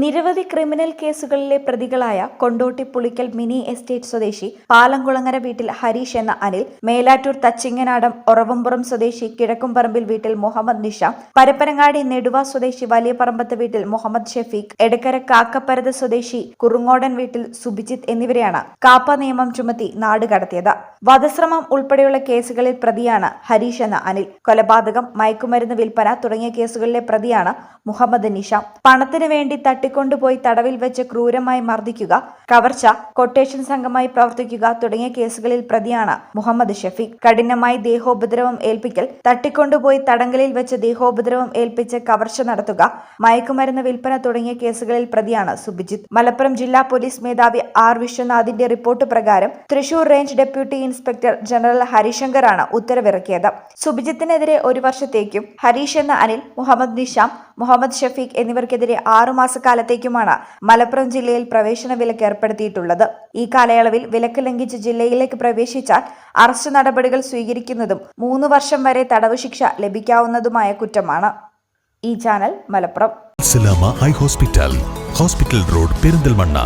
നിരവധി ക്രിമിനൽ കേസുകളിലെ പ്രതികളായ കൊണ്ടോട്ടി പുളിക്കൽ മിനി എസ്റ്റേറ്റ് സ്വദേശി പാലംകുളങ്ങര വീട്ടിൽ ഹരീഷ് എന്ന അനിൽ മേലാറ്റൂർ തച്ചിങ്ങനാടം ഒറവമ്പുറം സ്വദേശി കിഴക്കുംപറമ്പിൽ വീട്ടിൽ മുഹമ്മദ് നിഷ പരപ്പനങ്ങാടി നെടുവ സ്വദേശി വലിയ പറമ്പത്ത് വീട്ടിൽ മുഹമ്മദ് ഷെഫീഖ് എടക്കര കാക്കപ്പരത് സ്വദേശി കുറുങ്ങോടൻ വീട്ടിൽ സുബിജിത്ത് എന്നിവരെയാണ് കാപ്പ നിയമം ചുമത്തി നാട് കടത്തിയത്. വധശ്രമം ഉൾപ്പെടെയുള്ള കേസുകളിൽ പ്രതിയാണ് ഹരീഷ് എന്ന അനിൽ. കൊലപാതകം മയക്കുമരുന്ന് വിൽപ്പന തുടങ്ങിയ കേസുകളിലെ പ്രതിയാണ് മുഹമ്മദ് നിഷ. പണത്തിനു വേണ്ടി തട്ടിക്കൊണ്ടുപോയി തടവിൽ വെച്ച് ക്രൂരമായി മർദ്ദിക്കുക കവർച്ച കൊട്ടേഷൻ സംഘമായി പ്രവർത്തിക്കുക തുടങ്ങിയ കേസുകളിൽ പ്രതിയാണ് മുഹമ്മദ് ഷഫീഖ്. കഠിനമായി ദേഹോപദ്രവം ഏൽപ്പിക്കൽ തട്ടിക്കൊണ്ടുപോയി തടങ്കലിൽ വെച്ച് ദേഹോപദ്രവം ഏൽപ്പിച്ച് കവർച്ച നടത്തുക മയക്കുമരുന്ന് വിൽപ്പന തുടങ്ങിയ കേസുകളിൽ പ്രതിയാണ് സുബിജിത്ത് മലപ്പുറം ജില്ലാ പോലീസ് മേധാവി ആർ വിശ്വനാഥിന്റെ റിപ്പോർട്ട് പ്രകാരം Thrissur range deputy inspector general ഹരിശങ്കറാണ് ഉത്തരവിറക്കിയത്. സുബിജിത്തിനെതിരെ ഒരു വർഷത്തേക്കും ഹരീഷ് എന്ന അനിൽ മുഹമ്മദ് നിഷാം മുഹമ്മദ് ഷഫീഖ് എന്നിവർക്കെതിരെ ആറുമാസക്കാലത്തേക്കുമാണ് മലപ്പുറം ജില്ലയിൽ പ്രവേശന വിലക്ക് ഏർപ്പെടുത്തിയിട്ടുള്ളത്. ഈ കാലയളവിൽ വിലക്ക് ലംഘിച്ച് ജില്ലയിലേക്ക് പ്രവേശിച്ചാൽ അറസ്റ്റ് നടപടികൾ സ്വീകരിക്കുന്നതും മൂന്ന് വർഷം വരെ തടവ് ശിക്ഷ ലഭിക്കാവുന്നതുമായ കുറ്റമാണ്. ഈ channel Malappuram. Hospital hospital road Perinthalmanna.